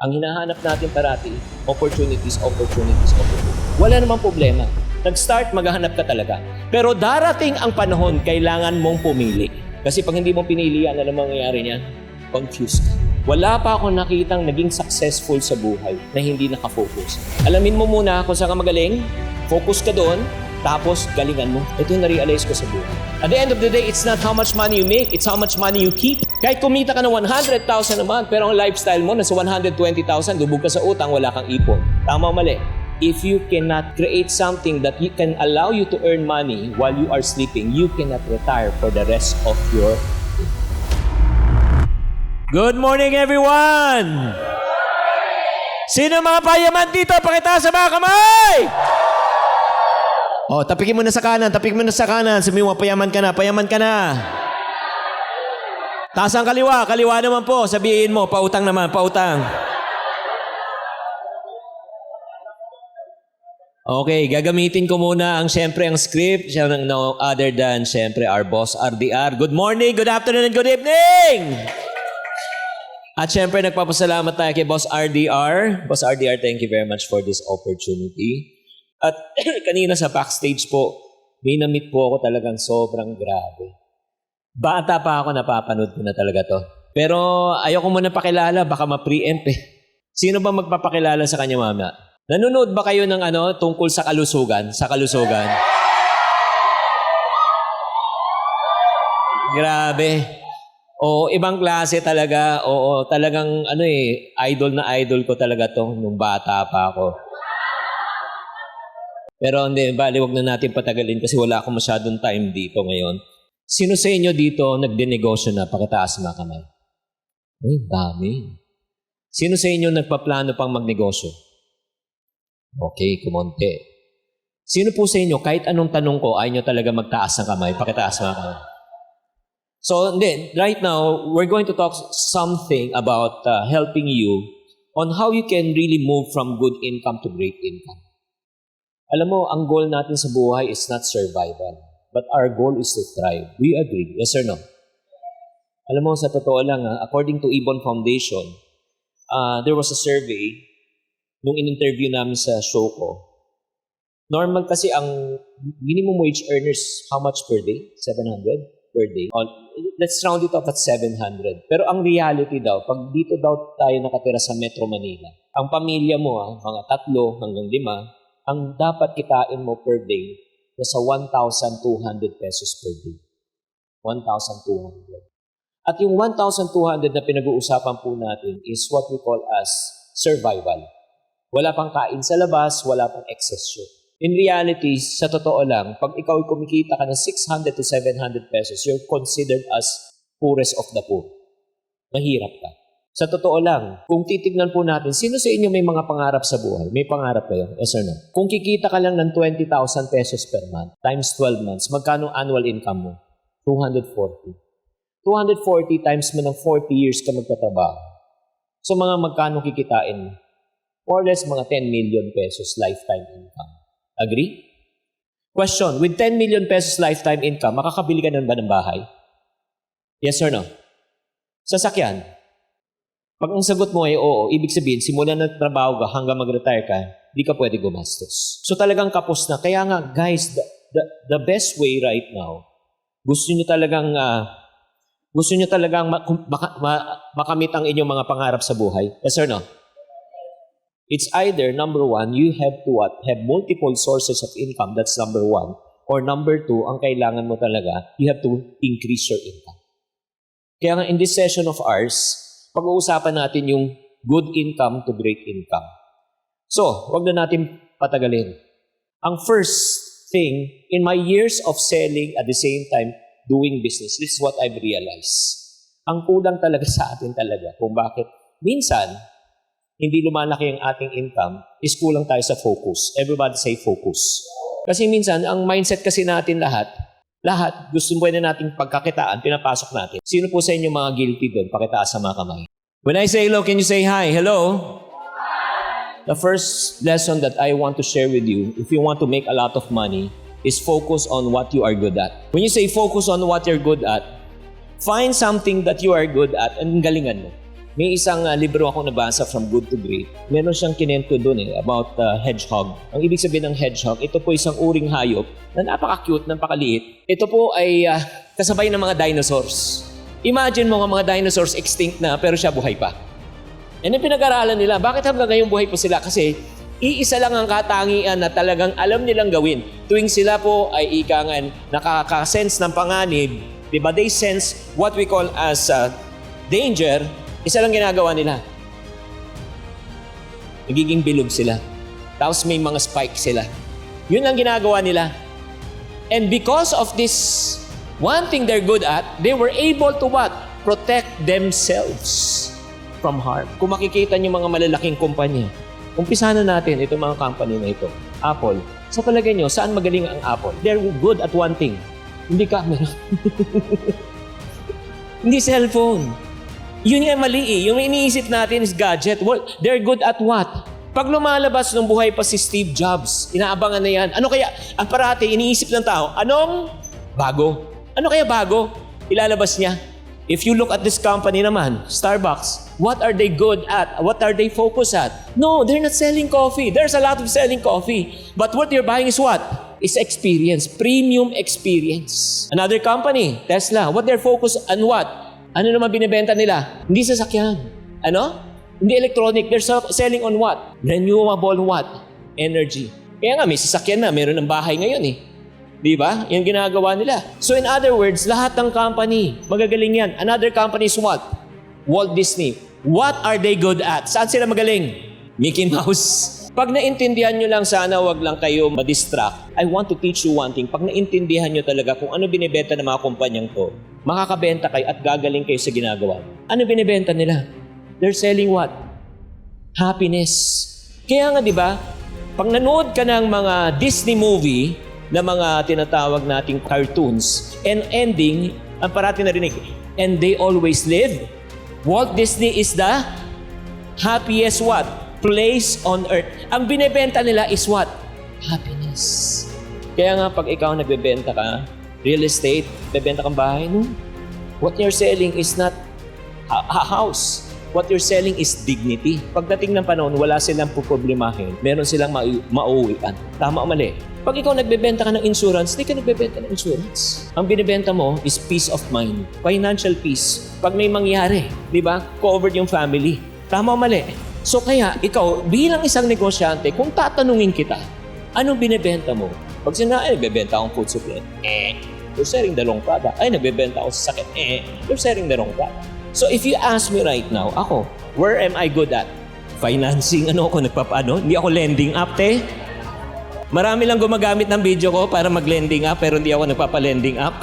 Ang hinahanap natin parati, opportunities, opportunities, opportunities. Wala namang problema. Nag-start, maghahanap ka talaga. Pero darating ang panahon, kailangan mong pumili. Kasi pag hindi mo pinili yan, ano mangyayari niyan? Confused ka. Wala pa ako nakitang naging successful sa buhay na hindi nakafocus. Alamin mo muna kung saan ka magaling, focus ka doon, tapos galingan mo. Ito yung na-realize ko sa buhay. At the end of the day, it's not how much money you make, it's how much money you keep. Kahit kumita ka ng 100,000 a month, pero ang lifestyle mo nasa 120,000, lubog ka sa utang, wala kang ipon. Tama o mali? If you cannot create something that you can allow you to earn money while you are sleeping, you cannot retire for the rest of your Good morning, everyone! Sino mga payaman dito? Pakita sa mga kamay! Oh, tapikin mo na sa kanan, tapikin mo na sa kanan. Mo, payaman ka na, payaman ka na. Taas ang kaliwa, kaliwa naman po. Sabihin mo, pautang naman, pautang. Okay, gagamitin ko muna ang siyempre ang script, siya ng no other than siyempre our boss RDR. Good morning, good afternoon, and good evening! At syempre, nagpapasalamat tayo kay Boss RDR. Boss RDR, thank you very much for this opportunity. At kanina sa backstage po, may na-meet po ako talagang sobrang grabe. Bata pa ako, napapanood ko na talaga to. Pero ayoko muna pakilala, baka ma-preempt eh. Sino ba magpapakilala sa kanya mama? Nanonood ba kayo ng ano tungkol sa kalusugan? Sa kalusugan? Grabe. Oo, ibang klase talaga. Oo, talagang ano eh, idol na idol ko talaga to nung bata pa ako. Pero hindi, bali, wag na natin patagalin kasi wala akong masyadong time dito ngayon. Sino sa inyo dito nagdenegosyo na? Pakitaas mga kamay. Uy, dami. Sino sa inyo nagpaplano pang magnegosyo? Okay, kumonte. Sino po sa inyo, kahit anong tanong ko, ayaw nyo talaga magtaas ng kamay? Pakitaas mga kamay. So, hindi, right now, we're going to talk something about uh, helping you on how you can really move from good income to great income. Alam mo, ang goal natin sa buhay is not survival, but our goal is to thrive. You agree? Yes or no? Alam mo, sa totoo lang, ah, according to Ibon Foundation, uh, there was a survey nung in-interview namin sa show ko. Normal kasi ang minimum wage earners, how much per day? 700? per day. Let's round it off at 700. Pero ang reality daw, pag dito daw tayo nakatira sa Metro Manila, ang pamilya mo, ah, mga tatlo hanggang lima, ang dapat kitain mo per day nasa 1,200 pesos per day. 1,200. At yung 1,200 na pinag-uusapan po natin is what we call as survival. Wala pang kain sa labas, wala pang excess show. In reality, sa totoo lang, pag ikaw ay kumikita ka ng 600 to 700 pesos, you're considered as poorest of the poor. Mahirap ka. Sa totoo lang, kung titignan po natin, sino sa inyo may mga pangarap sa buhay? May pangarap kayo? Yes or no? Kung kikita ka lang ng 20,000 pesos per month, times 12 months, magkano annual income mo? 240. 240 times mo ng 40 years ka magtatrabaho. So mga magkano kikitain mo? More or less mga 10 million pesos lifetime income. Agree? Question, with 10 million pesos lifetime income, makakabili ka na ba ng bahay? Yes or no? Sasakyan. Pag ang sagot mo ay oo, ibig sabihin, simula na trabaho ka hanggang mag-retire ka, di ka pwede gumastos. So talagang kapos na. Kaya nga, guys, the, the, the best way right now, gusto nyo talagang, ah, gusto nyo talagang ma- maka- ma- makamit ang inyong mga pangarap sa buhay? Yes or no? It's either number one, you have to what? Have multiple sources of income. That's number one. Or number two, ang kailangan mo talaga, you have to increase your income. Kaya nga in this session of ours, pag-uusapan natin yung good income to great income. So, wag na natin patagalin. Ang first thing, in my years of selling at the same time doing business, this is what I've realized. Ang kulang talaga sa atin talaga kung bakit minsan hindi lumalaki ang ating income is kulang tayo sa focus. Everybody say focus. Kasi minsan, ang mindset kasi natin lahat, lahat, gusto na nating pagkakitaan, pinapasok natin. Sino po sa inyo mga guilty doon? Pakitaas sa mga kamay. When I say hello, can you say hi? Hello? The first lesson that I want to share with you, if you want to make a lot of money, is focus on what you are good at. When you say focus on what you're good at, find something that you are good at and galingan mo. May isang ah, libro ako nabasa from Good to Great. Meron siyang kinento doon eh, about uh, hedgehog. Ang ibig sabihin ng hedgehog, ito po isang uring hayop na napaka-cute, napakaliit. Ito po ay ah, kasabay ng mga dinosaurs. Imagine mo nga mga dinosaurs extinct na pero siya buhay pa. Yan ang pinag-aralan nila. Bakit hanggang ngayon buhay po sila? Kasi iisa lang ang katangian na talagang alam nilang gawin. Tuwing sila po ay ikangan nakaka-sense ng panganib, di ba? They sense what we call as uh, danger, isa lang ginagawa nila. Nagiging bilog sila. Tapos may mga spike sila. Yun ang ginagawa nila. And because of this one thing they're good at, they were able to what? Protect themselves from harm. Kung makikita niyo mga malalaking kumpanya, umpisa na natin itong mga company na ito. Apple. Sa palagay niyo, saan magaling ang Apple? They're good at one thing. Hindi camera. Hindi cellphone. Yun yung mali eh. Yung iniisip natin is gadget. What? They're good at what? Pag lumalabas nung buhay pa si Steve Jobs, inaabangan na yan. Ano kaya? Ang parati, iniisip ng tao, anong bago? Ano kaya bago? Ilalabas niya. If you look at this company naman, Starbucks, what are they good at? What are they focused at? No, they're not selling coffee. There's a lot of selling coffee. But what you're buying is what? Is experience, premium experience. Another company, Tesla, what they're focused on what? Ano naman binibenta nila? Hindi sasakyan. Ano? Hindi electronic. They're selling on what? Renewable what? Energy. Kaya nga, may sasakyan na. Meron ng bahay ngayon eh. Di ba? Yan ginagawa nila. So in other words, lahat ng company, magagaling yan. Another company is what? Walt Disney. What are they good at? Saan sila magaling? Mickey Mouse. Pag naintindihan nyo lang, sana wag lang kayo madistract. I want to teach you one thing. Pag naintindihan nyo talaga kung ano binibenta ng mga kumpanyang to, makakabenta kayo at gagaling kayo sa ginagawa. Ano binibenta nila? They're selling what? Happiness. Kaya nga, di ba, pag nanood ka ng mga Disney movie na mga tinatawag nating cartoons, and ending, ang parati narinig, and they always live. Walt Disney is the happiest what? Place on earth. Ang binebenta nila is what? Happiness. Kaya nga pag ikaw nagbebenta ka, real estate, bebenta kang bahay, no? What you're selling is not a, a house. What you're selling is dignity. Pagdating ng panahon, wala silang puproblemahin. Meron silang ma- mauuwian. Tama o mali? Pag ikaw nagbebenta ka ng insurance, di ka nagbebenta ng insurance. Ang binibenta mo is peace of mind. Financial peace. Pag may mangyari, di ba? Covered yung family. Tama o mali? So kaya, ikaw, bilang isang negosyante, kung tatanungin kita, anong binibenta mo? Pag sinabi, bebenta akong food supply. Eh, you're selling the wrong product. Ay, nagbebenta ako sa. Eh, you're selling the wrong product. So if you ask me right now, ako, where am I good at? Financing, ano ako, nagpapaano? Hindi ako lending up, te. Marami lang gumagamit ng video ko para mag-lending up, pero hindi ako nagpapa-lending up.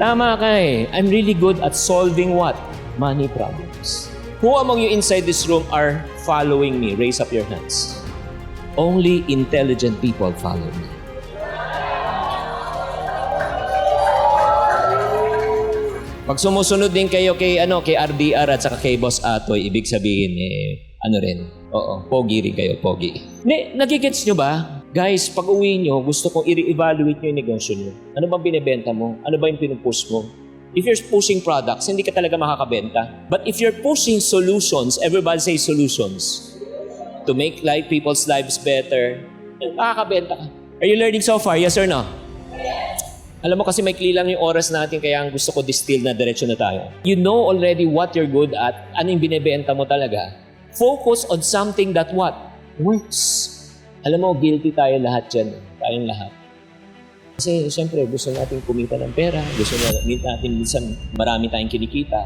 Tama ka eh. I'm really good at solving what? Money problems. Who among you inside this room are following me? Raise up your hands. Only intelligent people follow me. Pag sumusunod din kayo kay ano kay RDR at saka kay Boss Atoy, ibig sabihin eh ano rin. Oo, pogi rin kayo, pogi. Ne, nagigets nyo ba? Guys, pag uwi nyo, gusto kong i-evaluate nyo yung negosyo nyo. Ano bang binibenta mo? Ano ba yung pinupush mo? If you're pushing products, hindi ka talaga makakabenta. But if you're pushing solutions, everybody say solutions, to make life people's lives better, makakabenta ka. Are you learning so far? Yes or no? Alam mo kasi may lang yung oras natin kaya ang gusto ko distill na diretso na tayo. You know already what you're good at, ano yung binibenta mo talaga. Focus on something that what? Works. Alam mo, guilty tayo lahat dyan. Tayong lahat. Kasi siyempre gusto natin kumita ng pera, gusto natin minsan marami tayong kinikita.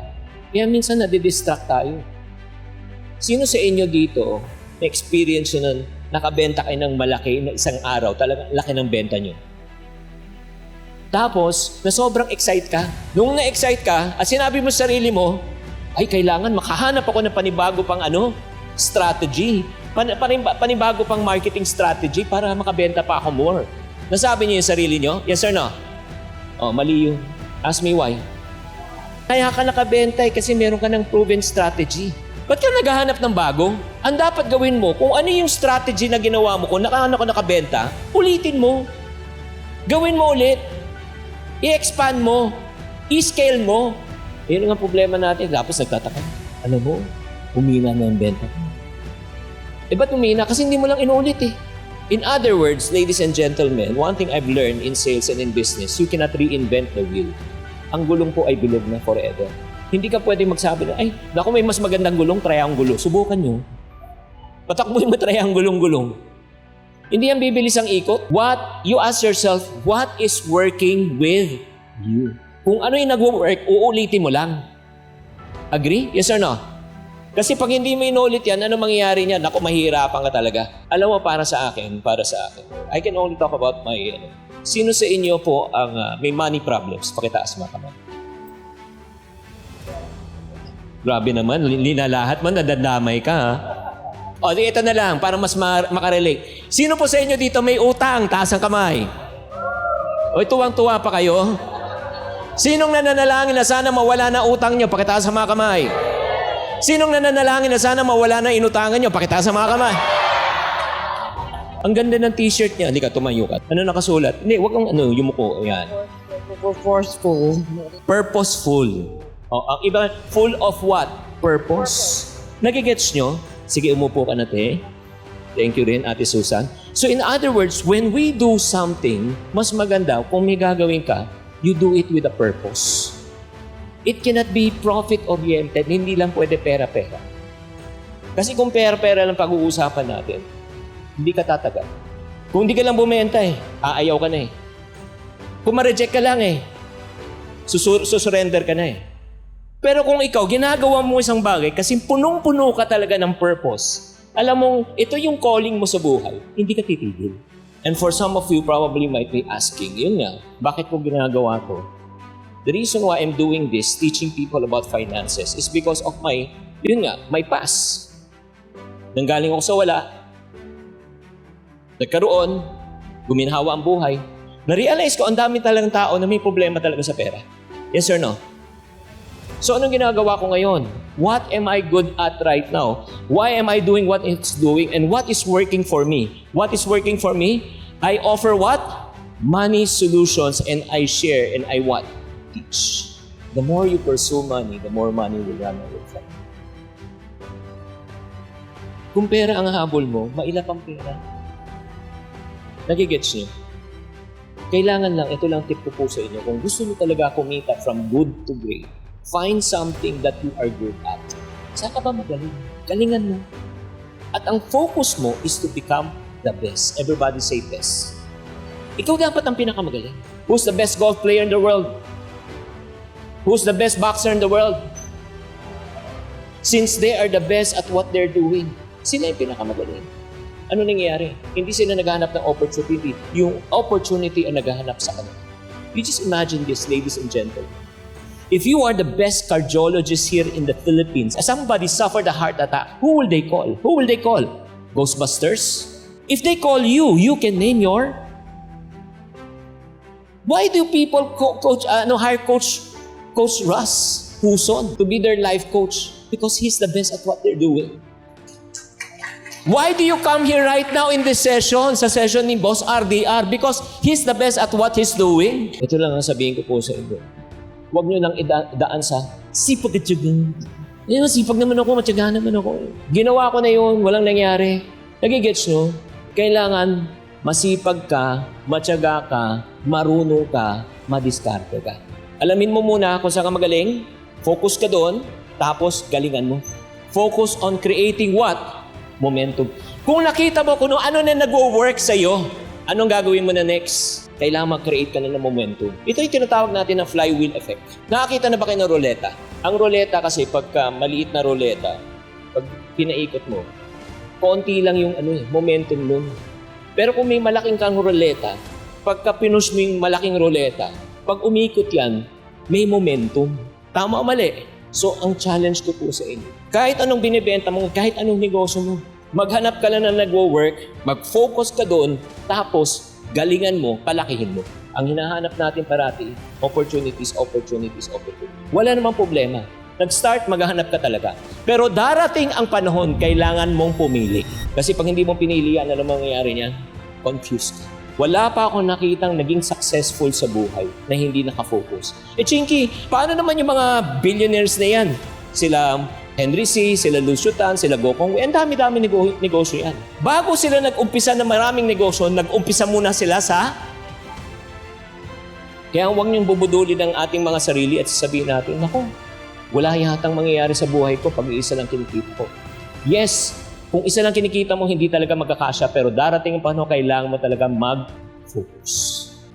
Kaya minsan nadidistract tayo. Sino sa inyo dito experience nyo na nakabenta kayo ng malaki na isang araw, talagang laki ng benta nyo? Tapos, na sobrang excite ka. Nung na-excite ka, at sinabi mo sa sarili mo, ay, kailangan makahanap ako ng panibago pang ano, strategy. Pan, panimba- panibago pang marketing strategy para makabenta pa ako more. Nasabi niyo yung sarili niyo? Yes or no? Oh, mali yun. Ask me why. Kaya ka nakabenta eh, kasi meron ka ng proven strategy. Ba't ka naghahanap ng bago? Ang dapat gawin mo, kung ano yung strategy na ginawa mo, kung nakahanap ka nakabenta, ulitin mo. Gawin mo ulit. I-expand mo. I-scale mo. Yun ang problema natin. Tapos nagtataka. Alam mo, Humina na ang benta ko. Eh ba't humina? Kasi hindi mo lang inulit eh. In other words, ladies and gentlemen, one thing I've learned in sales and in business, you cannot reinvent the wheel. Ang gulong po ay bilog na forever. Hindi ka pwedeng magsabi na, ay, naku may mas magandang gulong, try ang gulo. Subukan nyo. Patakbuhin mo try ang gulong-gulong. Hindi yan bibilis ang ikot. What, you ask yourself, what is working with you? Kung ano yung nag-work, uulitin mo lang. Agree? Yes or no? Kasi pag hindi mo inulit yan, ano mangyayari niyan? Ako, mahirapan ka talaga. Alam mo, para sa akin, para sa akin, I can only talk about my, ano, sino sa inyo po ang ah, may money problems? Pakitaas mga kamay. Grabe naman, linalahat mo, nadadamay ka ha. O, ito na lang, para mas ma- makarelate. Sino po sa inyo dito may utang? Taas ang kamay. O, tuwang-tuwa pa kayo? Sinong nananalangin na sana mawala na utang nyo? Pakitaas ang mga kamay. Sinong nananalangin na sana mawala na inutangan nyo? Pakitaas ang mga kamay. Ang ganda ng t-shirt niya. Hindi ka, tumayo ka. Ano nakasulat? Hindi, wag kang ano, yumuko. Ayan. forceful. Purposeful. O, ang iba, full of what? Purpose. Nagigets nyo? Sige, umupo ka na, te. Thank you rin, Ate Susan. So in other words, when we do something, mas maganda kung may gagawin ka, you do it with a purpose. It cannot be profit-oriented. Hindi lang pwede pera-pera. Kasi kung pera-pera lang pag-uusapan natin, hindi ka tatagal. Kung hindi ka lang bumenta eh, aayaw ka na eh. Kung ma-reject ka lang eh, susur- susurrender ka na eh. Pero kung ikaw, ginagawa mo isang bagay kasi punong-puno ka talaga ng purpose, alam mong ito yung calling mo sa buhay, hindi ka titigil. And for some of you probably might be asking, yun nga, bakit ko ginagawa to? The reason why I'm doing this, teaching people about finances, is because of my, yun nga, my past. Nanggaling ako sa wala, nagkaroon, guminhawa ang buhay, na-realize ko ang dami talagang tao na may problema talaga sa pera. Yes or no? So anong ginagawa ko ngayon? What am I good at right now? Why am I doing what it's doing? And what is working for me? What is working for me? I offer what? Money solutions and I share and I what? Teach. The more you pursue money, the more money will run away from you. Kung pera ang habol mo, mailap ang pera. Nagigets niyo? Kailangan lang, ito lang tip ko po sa inyo. Kung gusto niyo talaga kumita from good to great, find something that you are good at. Saan ka ba magaling? Galingan mo. At ang focus mo is to become the best. Everybody say best. Ikaw dapat ang pinakamagaling. Who's the best golf player in the world? Who's the best boxer in the world? Since they are the best at what they're doing, sila yung pinakamagaling. Ano nangyayari? Hindi sila naghahanap ng opportunity. Yung opportunity ang naghahanap sa kanila. You just imagine this, ladies and gentlemen. If you are the best cardiologist here in the Philippines, somebody suffered a heart attack, who will they call? Who will they call? Ghostbusters? If they call you, you can name your... Why do people co- coach, uh, no, hire coach, coach Russ Huson to be their life coach? Because he's the best at what they're doing. Why do you come here right now in this session, sa session ni Boss RDR? Because he's the best at what he's doing. Ito lang ang sabihin ko po sa inyo. Huwag nyo lang ida- daan sa sipag at tiyaga. Eh, sipag naman ako, matyaga naman ako. Ginawa ko na yun, walang nangyari. Nagigets nyo? Kailangan masipag ka, matyaga ka, marunong ka, madiskarte ka. Alamin mo muna kung saan ka magaling, focus ka doon, tapos galingan mo. Focus on creating what? Momentum. Kung nakita mo kung ano na nagwo-work sa'yo, anong gagawin mo na next? Kailangan mag-create ka na ng momentum. Ito yung tinatawag natin ng flywheel effect. Nakakita na ba kayo ng ruleta? Ang ruleta kasi pagka maliit na ruleta, pag pinaikot mo, konti lang yung ano eh, momentum nun. Pero kung may malaking kang ruleta, pagka pinush mo yung malaking ruleta, pag umikot yan, may momentum. Tama o mali? So, ang challenge ko po sa inyo, kahit anong binibenta mo, kahit anong negosyo mo, maghanap ka lang na nagwo-work, mag-focus ka doon, tapos galingan mo, palakihin mo. Ang hinahanap natin parati, opportunities, opportunities, opportunities. Wala namang problema. Nag-start, maghahanap ka talaga. Pero darating ang panahon, kailangan mong pumili. Kasi pag hindi mo pinili ano mangyayari niya? Confused. Wala pa akong nakitang naging successful sa buhay na hindi nakafocus. Eh, Chinky, paano naman yung mga billionaires na yan? Sila Henry C., sila Lucio Tan, sila Gokong ang dami-dami nego- negosyo yan. Bago sila nag-umpisa ng maraming negosyo, nag-umpisa muna sila sa... Kaya huwag niyong bubudulin ang ating mga sarili at sasabihin natin, Nako, wala yatang mangyayari sa buhay ko pag isa lang kinikita ko. Yes, kung isa lang kinikita mo, hindi talaga magkakasya, pero darating ang panahon, kailangan mo talaga mag-focus.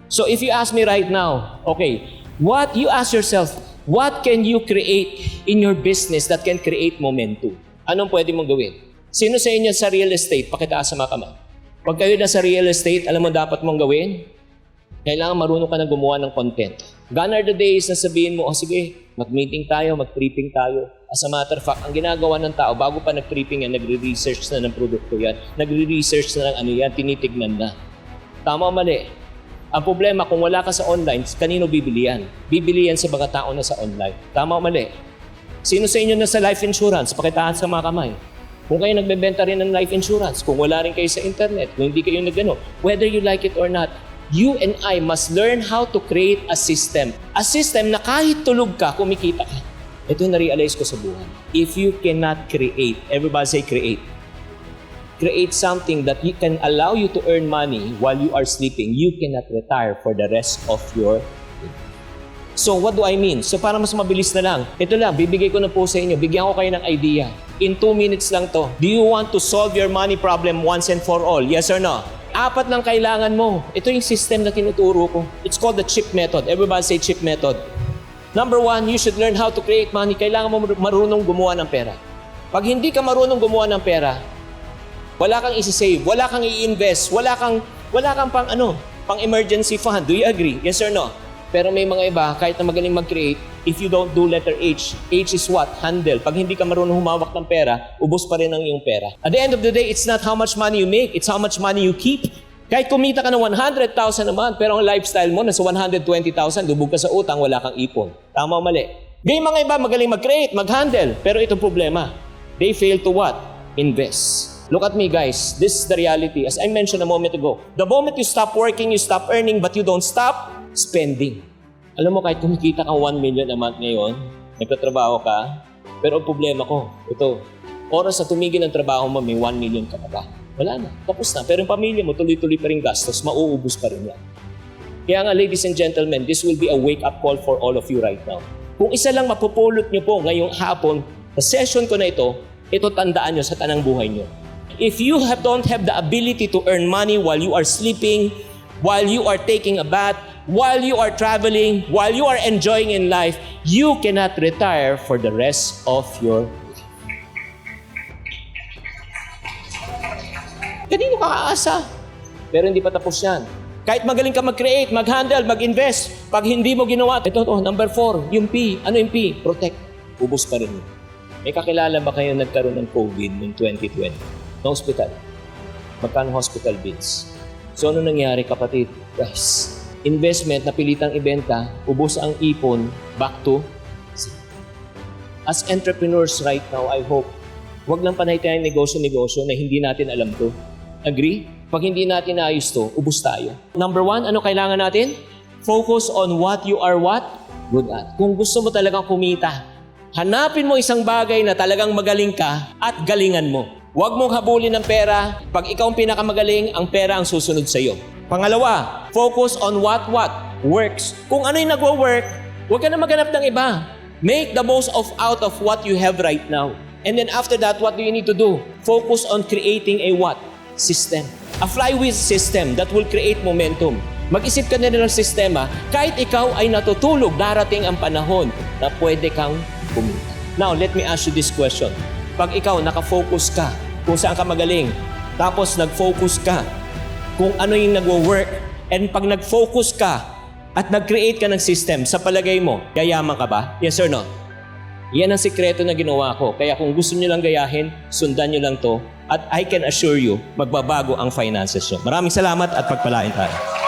So if you ask me right now, okay, what you ask yourself, what can you create in your business that can create momentum? Anong pwede mong gawin? Sino sa inyo sa real estate? Pakitaas sa mga kamay. Pag kayo na sa real estate, alam mo dapat mong gawin? Kailangan marunong ka na gumawa ng content. Gone are the days na sabihin mo, oh sige, mag-meeting tayo, mag-tripping tayo. As a matter of fact, ang ginagawa ng tao, bago pa nag-tripping yan, nagre-research na ng produkto yan, nagre-research na ng ano yan, tinitignan na. Tama o mali? Ang problema, kung wala ka sa online, kanino bibili yan? Bibili yan sa mga tao na sa online. Tama o mali? Sino sa inyo na sa life insurance? Pakitaan sa mga kamay. Kung kayo nagbebenta rin ng life insurance, kung wala rin kayo sa internet, kung hindi kayo nagano, whether you like it or not, you and I must learn how to create a system. A system na kahit tulog ka, kumikita ka. Ito yung na-realize ko sa buhay. If you cannot create, everybody say create. Create something that you can allow you to earn money while you are sleeping, you cannot retire for the rest of your So what do I mean? So para mas mabilis na lang, ito lang, bibigay ko na po sa inyo, bigyan ko kayo ng idea. In two minutes lang to. Do you want to solve your money problem once and for all? Yes or no? Apat lang kailangan mo. Ito yung system na tinuturo ko. It's called the chip method. Everybody say chip method. Number one, you should learn how to create money. Kailangan mo marunong gumawa ng pera. Pag hindi ka marunong gumawa ng pera, wala kang isi-save, wala kang i-invest, wala kang, wala kang pang ano, pang emergency fund. Do you agree? Yes or no? Pero may mga iba, kahit na magaling mag-create, if you don't do letter H, H is what? Handle. Pag hindi ka marunong humawak ng pera, ubos pa rin ang iyong pera. At the end of the day, it's not how much money you make, it's how much money you keep. Kahit kumita ka ng 100,000 a month, pero ang lifestyle mo nasa 120,000, lubog ka sa utang, wala kang ipon. Tama o mali? Gay mga iba, magaling mag-create, mag-handle, pero ito problema. They fail to what? Invest. Look at me guys, this is the reality. As I mentioned a moment ago, the moment you stop working, you stop earning, but you don't stop spending. Alam mo, kahit kumikita ka 1 million a month ngayon, nagtatrabaho ka, pero ang problema ko, ito, oras na tumigil ang trabaho mo, may 1 million ka pa ba? Wala na, tapos na. Pero yung pamilya mo, tuloy-tuloy pa rin gastos, mauubos pa rin yan. Kaya nga, ladies and gentlemen, this will be a wake-up call for all of you right now. Kung isa lang mapupulot nyo po ngayong hapon, sa session ko na ito, ito tandaan nyo sa tanang buhay nyo. If you have, don't have the ability to earn money while you are sleeping, while you are taking a bath, while you are traveling, while you are enjoying in life, you cannot retire for the rest of your life. Kanino ka aasa? Pero hindi pa tapos yan. Kahit magaling ka mag-create, mag-handle, mag-invest, pag hindi mo ginawa, ito, ito, number four, yung P. Ano yung P? Protect. Ubus pa rin. May kakilala ba kayo nagkaroon ng COVID noong 2020? No hospital. Magkano hospital bills? So ano nangyari kapatid? Guys, investment na pilitang ibenta, ubos ang ipon, back to. As entrepreneurs right now, I hope, wag lang panay tayong negosyo-negosyo na hindi natin alam to. Agree? Pag hindi natin naayos to, ubos tayo. Number one, ano kailangan natin? Focus on what you are what? Good at. Kung gusto mo talagang kumita, hanapin mo isang bagay na talagang magaling ka at galingan mo. Huwag mong habulin ng pera. Pag ikaw ang pinakamagaling, ang pera ang susunod sa iyo. Pangalawa, focus on what what works. Kung ano yung nagwo-work, huwag ka na maghanap ng iba. Make the most of out of what you have right now. And then after that, what do you need to do? Focus on creating a what? System. A flywheel system that will create momentum. Mag-isip ka na ng sistema, kahit ikaw ay natutulog, darating ang panahon na pwede kang kumita. Now, let me ask you this question. Pag ikaw nakafocus ka kung saan ka magaling, tapos nag-focus ka kung ano yung nagwo-work, and pag nag-focus ka at nag-create ka ng system, sa palagay mo, yayaman ka ba? Yes or no? Yan ang sikreto na ginawa ko. Kaya kung gusto nyo lang gayahin, sundan nyo lang to. At I can assure you, magbabago ang finances nyo. Maraming salamat at pagpalain tayo.